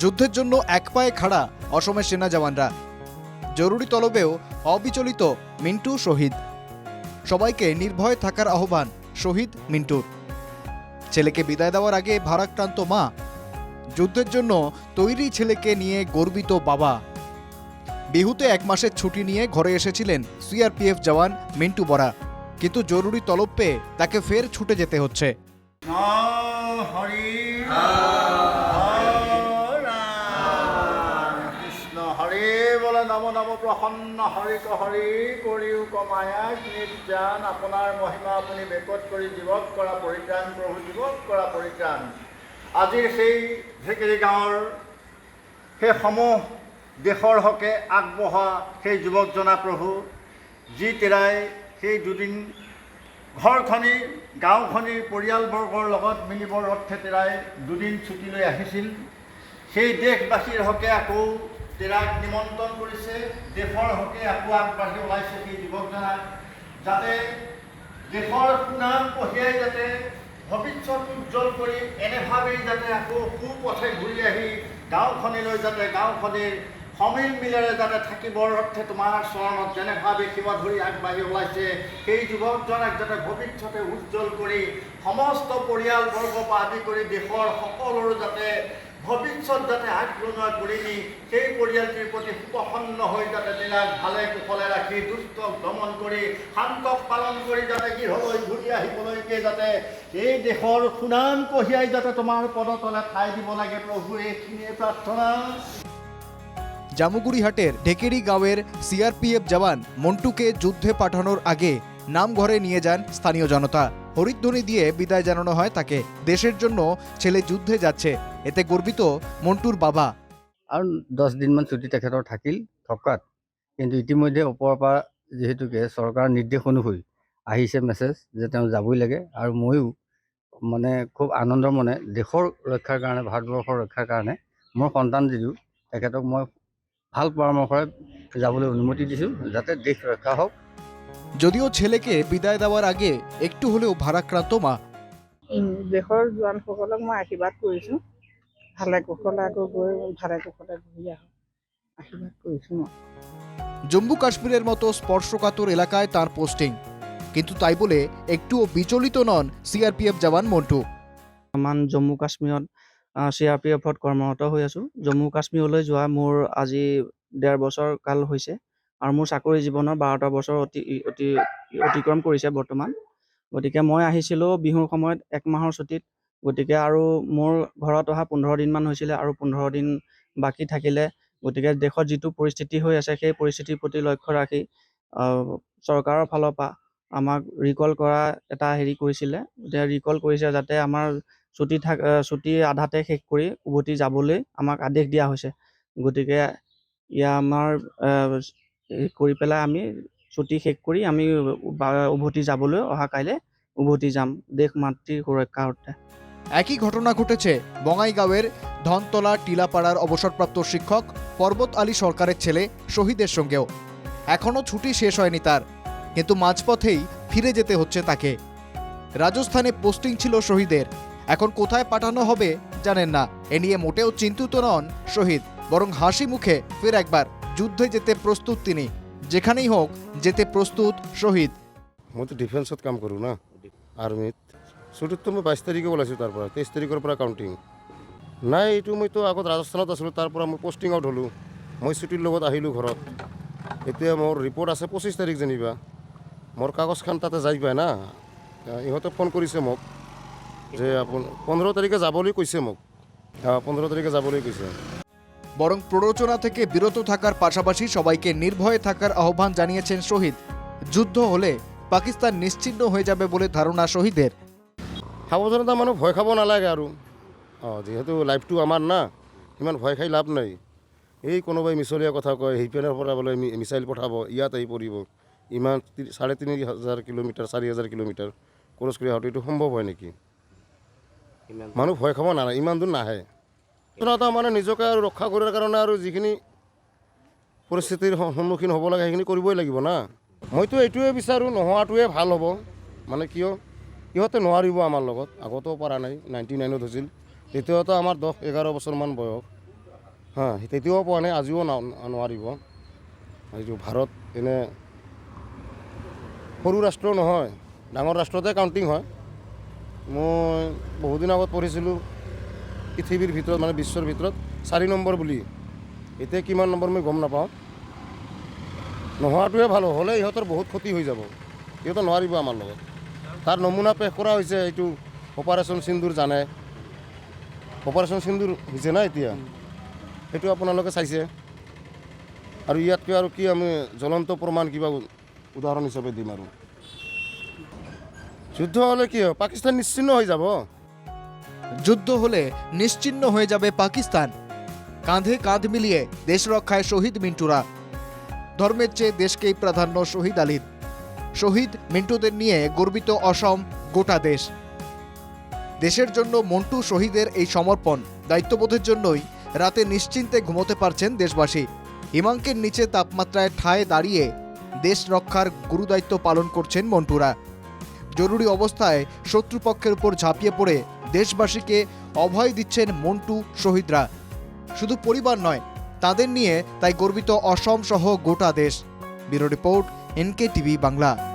যুদ্ধের জন্য এক পায়ে খাড়া অসমের সেনা জওয়ানরা। জরুরি তলবেও অবিচলিত মিন্টু শহীদ। সবাইকে নির্ভয় থাকার আহ্বান শহীদ মিন্টুর। ছেলেকে বিদায় দেওয়ার আগে ভারাক্রান্ত মা, যুদ্ধের জন্য তৈরি ছেলেকে নিয়ে গর্বিত বাবা। বিহুতে এক মাসের ছুটি নিয়ে ঘরে এসেছিলেন সিআরপিএফ জওয়ান মিন্টু বরা, কিন্তু জরুরি তলব পেয়ে তাকে ফের ছুটে যেতে হচ্ছে। হরি। নম নম প্ৰসন্ন হৰিক হৰি কৰিও কমায়া নিৰ্যান আপোনাৰ মহিমা আপুনি বেকত কৰি জীৱক কৰা পৰিত্ৰাণ প্ৰভু জীৱক কৰা পৰিত্ৰাণ আজিৰ সেই ঢেকিৰি গাঁৱৰ সেই সমূহ দেশৰ হকে আগবঢ়া সেই যুৱকজনা প্ৰভু যি তেৰাই সেই দুদিন ঘৰখনি গাঁওখনিৰ পৰিয়ালবৰ্গৰ লগত মিলিবৰ অৰ্থে তেৰাই দুদিন ছুটি লৈ আহিছিল সেই দেশবাসীৰ হকে আকৌ তেৰাক নিমন্ত্রণ কৰিছে, দেশৰ হকে আকৌ আগবাঢ়ি ওলাইছে সেই যুৱকজনাক যাতে দেশৰ সুনাম কঢ়িয়াই যাতে ভৱিষ্যত উজ্জ্বল কৰি এনেভাৱেই যাতে আকৌ সুপথে ঘূৰি আহি গাঁওখনলৈ যাতে গাঁওখনিৰ সমিল মিলেৰে যাতে থাকিবৰ অৰ্থে তোমাৰ চৰণত যেনেভাৱে শিৱ ধৰি আগবাঢ়ি ওলাইছে, সেই যুৱকজনক যাতে ভৱিষ্যতে উজ্জ্বল কৰি সমস্ত পৰিয়ালবৰ্গ পৰা আদি কৰি দেশৰ সকলোৰে যাতে ভৱিষ্যত যাতে আগৰণুৱা কৰি নি সেই পৰিয়ালটিৰ প্ৰতি সুপ্ৰসন্ন হৈ যাতে দিনাক ভালে কুশলে ৰাখি দুষ্টক দমন কৰি, শান্তক পালন কৰি যাতে গৃহলৈ ঘূৰি আহিবলৈকে যাতে এই দেশৰ সুনাম কঢ়িয়াই যাতে তোমাৰ পদতলে ঠাই দিব লাগে। প্ৰভু, এইখিনিয়ে প্ৰাৰ্থনা। জামুগুড়িহাটের ঢেকেরি গাঁওয়ের সিআরপিএফ জওয়ান মন্টুকে যুদ্ধে পাঠানোর আগে নাম ঘরে নিয়ে যান স্থানীয় জনতা। হরিধ্বনি দিয়ে বিদায় জানানো হয় তাকে। দেশের জন্য ছেলে যুদ্ধে যাচ্ছে। এতে গর্বিত মন্টুৰ বাবা। আৰু দহ দিনমান ছুটি তেখেতৰ থাকিল, থকাত। কিন্তু ইতিমধ্যে ওপৰৰ পৰা যিহেতুকে চৰকাৰৰ নিৰ্দেশ অনুসৰি আহিছে মেছেজ যে তেওঁ যাবই লাগে আৰু ময়ো মানে খুব আনন্দৰ মনে দেশৰ ৰক্ষাৰ কাৰণে, ভাৰতবৰ্ষৰ ৰক্ষাৰ কাৰণে, মোৰ সন্তান যদিও, তেখেতক মই ভালো পৰামৰ্শৰে যাবলৈ অনুমতি দিছোঁ যাতে দেশ ৰক্ষা হওক। যদিও ছেলেকে বিদায় দেওয়ার আগে একটু হলেও ভারাক্রান্ত মা। দেশৰ জোৱানসকলক মই আশীৰ্বাদ কৰিছোঁ। ভালে কুশলে আকৌ গৈ ভালে কুশলে ঘূৰি আহক। আশীৰ্বাদ কৰিছোঁ মই। জম্মু কাশ্মীরের মতো স্পর্শকাতর এলাকায় তার পোস্টিং কিন্তু তাই বলে একটুও বিচলিত নন সিআরপিএফ জওয়ান মন্টু। বৰ্তমান জম্মু কাশ্মীৰত চি আৰ পি এফত কৰ্মৰত হৈ আছোঁ। জম্মু কাশ্মীৰলৈ যোৱা মোৰ আজি ডেৰ বছৰ কাল হৈছে আৰু মোৰ চাকৰি জীৱনৰ বাৰটা বছৰ অতি অতি অতিক্ৰম কৰিছে বৰ্তমান। গতিকে মই আহিছিলোঁ বিহুৰ সময়ত এক মাহৰ ছুটীত। গতিকে আৰু মোৰ ঘৰত অহা পোন্ধৰ দিনমান হৈছিলে আৰু পোন্ধৰ দিন বাকী থাকিলে। গতিকে দেশত যিটো পৰিস্থিতি হৈ আছে সেই পৰিস্থিতিৰ প্ৰতি লক্ষ্য ৰাখি চৰকাৰৰ ফালৰ পৰা আমাক ৰিকল কৰা এটা হেৰি কৰিছিলে। এতিয়া ৰিকল কৰিছে যাতে আমাৰ ছুটি থাক ছুটি আধাতে শেষ কৰি উভতি যাবলৈ আমাক আদেশ দিয়া হৈছে। গতিকে ইয়া আমাৰ কৰি পেলাই আমি ছুটি শেষ কৰি আমি উভতি যাবলৈ অহা কাইলৈ উভতি যাম দেশ মাতৃৰ সুৰক্ষাৰ অৰ্থে একই ঘটনা ঘটেছে বঙাইগাঁওয়ের ধনতলা টিলাপাড়ার অবসরপ্রাপ্ত শিক্ষক পর্বত আলী সরকারের ছেলে শহীদের সঙ্গেও। এখনও ছুটি শেষ হয়নি তার, কিন্তু মাঝপথেই ফিরে যেতে হচ্ছে তাকে। রাজস্থানে পোস্টিং ছিল শহীদের এখন কোথায় পাঠানো হবে জানেন না। এ নিয়ে মোটেও চিন্তিত নন শহীদ, বরং হাসি মুখে ফের একবার যুদ্ধে যেতে প্ৰস্তুত তিনি। যেখানেই হোক, যেতে প্ৰস্তুত শহীদ। মইতো ডিফেন্সত কাম কৰোঁ না, আৰ্মিত। ছুটীততো মই বাইছ তাৰিখে ওলাইছোঁ তাৰ পৰা তেইছ তাৰিখৰ পৰা কাউণ্টিং নাই, এইটো মইতো আগত ৰাজস্থানত আছিলোঁ, তাৰ পৰা মই পষ্টিং আউট হ'লোঁ। মই ছুটীৰ লগত আহিলোঁ ঘৰত। এতিয়া মোৰ ৰিপৰ্ট আছে পঁচিছ তাৰিখ যেনিবা। মোৰ কাগজখন তাতে যাই না। ইহঁতে ফোন কৰিছে মোক। যে আপোন পোন্ধৰ তাৰিখে যাবলৈ কৈছে মোক। পোন্ধৰ তাৰিখে যাবলৈ কৈছে। বরং প্ররোচনা থেকে বিরত থাকার পাশাপাশি সবাইকে নির্ভয়ে থাকার আহ্বান জানিয়েছেন শহীদ। যুদ্ধ হলে পাকিস্তান নিশ্চিহ্ন হয়ে যাবে বলে ধারণা শহীদের। সাৱধানতা মানুহ ভয় খাব নালাগে আৰু। অঁ যিহেতু লাইফটো আমাৰ না ইমান ভয় খাই লাভ নাই। এই কোনোবাই মিছলীয়া কথা কয় সেইপিনৰ পৰা বোলে মিছাইল পঠাব ইয়াত আহি পৰিব। ইমান চাৰে তিনি হাজাৰ কিলোমিটাৰ চাৰি হাজাৰ কিলোমিটাৰ। ক্ৰছ কৰি অহাটো এইটো সম্ভৱ হয় নেকি? মানুহ ভয় খাব নালাগে, ইমান দূৰ নাহে। এটা মানে নিজকে আৰু ৰক্ষা কৰাৰ কাৰণে আৰু যিখিনি পৰিস্থিতিৰ সন- সন্মুখীন হ'ব লাগে, সেইখিনি কৰিবই লাগিব না। মইতো এইটোৱে বিচাৰোঁ, নোহোৱাটোৱে ভালো হ'ব। মানে কিয়? ইহঁতে নোৱাৰিব আমাৰ লগত। আগতেও পৰা নাই নাইণ্টি নাইনত হৈছিল। তেতিয়াতো আমাৰ দহ, এঘাৰ বছৰমান বয়স। হা, তেতিয়াও পোৱা নাই, আজিও নোৱাৰিব। এইটো ভাৰত এনে সৰু ৰাষ্ট্ৰ নহয়, ডাঙৰ ৰাষ্ট্ৰতে কাউণ্টিং হয়। মই বহুদিন আগত পঢ়িছিলোঁ, পৃথিৱীৰ ভিতৰত মানে বিশ্বৰ ভিতৰত, চাৰি নম্বৰ বুলি। এতিয়া কিমান নম্বৰ মই গম নাপাওঁ। নোহোৱাটোৱে ভালো, হ'লে ইহঁতৰ বহুত ক্ষতি হৈ যাব। সিহঁতে নোৱাৰিব আমাৰ লগত। তাৰ নমুনা পেশ কৰা হৈছে, এইটো অপাৰেশ্যন সিন্দুৰ জানে। অপাৰেশ্যন সিন্দুৰ হৈছে না এতিয়া? সেইটো আপোনালোকে চাইছে। আৰু ইয়াতকৈ আৰু কি আমি জ্বলন্ত প্ৰমাণ কিবা উদাহৰণ হিচাপে দিম আৰু। যুদ্ধ হ'লে কি পাকিস্তান নিশ্চিন্ন হয়ে যাব? যুদ্ধ হলে নিশ্চিন্ন হয়ে যাবে পাকিস্তান। কাঁধে কাঁধ মিলিয়ে দেশ রক্ষায় শহীদ মিন্টুরা। ধর্মের চেয়ে দেশকেই প্রাধান্য শহীদ আলীর। শহীদ মিন্টুদের নিয়ে গর্বিত অসম গোটা দেশ। দেশের জন্য মন্টু শহীদের এই সমর্পণ দায়িত্ববোধের জন্যই রাতে নিশ্চিন্তে ঘুমোতে পারছেন দেশবাসী। হিমাঙ্কের নিচে তাপমাত্রায় ঠায় দাঁড়িয়ে দেশ রক্ষার গুরুদায়িত্ব পালন করছেন মন্টুরা। জরুরি অবস্থায় শত্রুপক্ষের উপর ঝাঁপিয়ে পড়ে দেশবাসীকে অভয় দিচ্ছেন মন্টু শহীদরা। শুধু পরিবার নয়, তাদের নিয়ে তাই গর্বিত অসম সহ গোটা দেশ। Bureau report NK TV Bangla.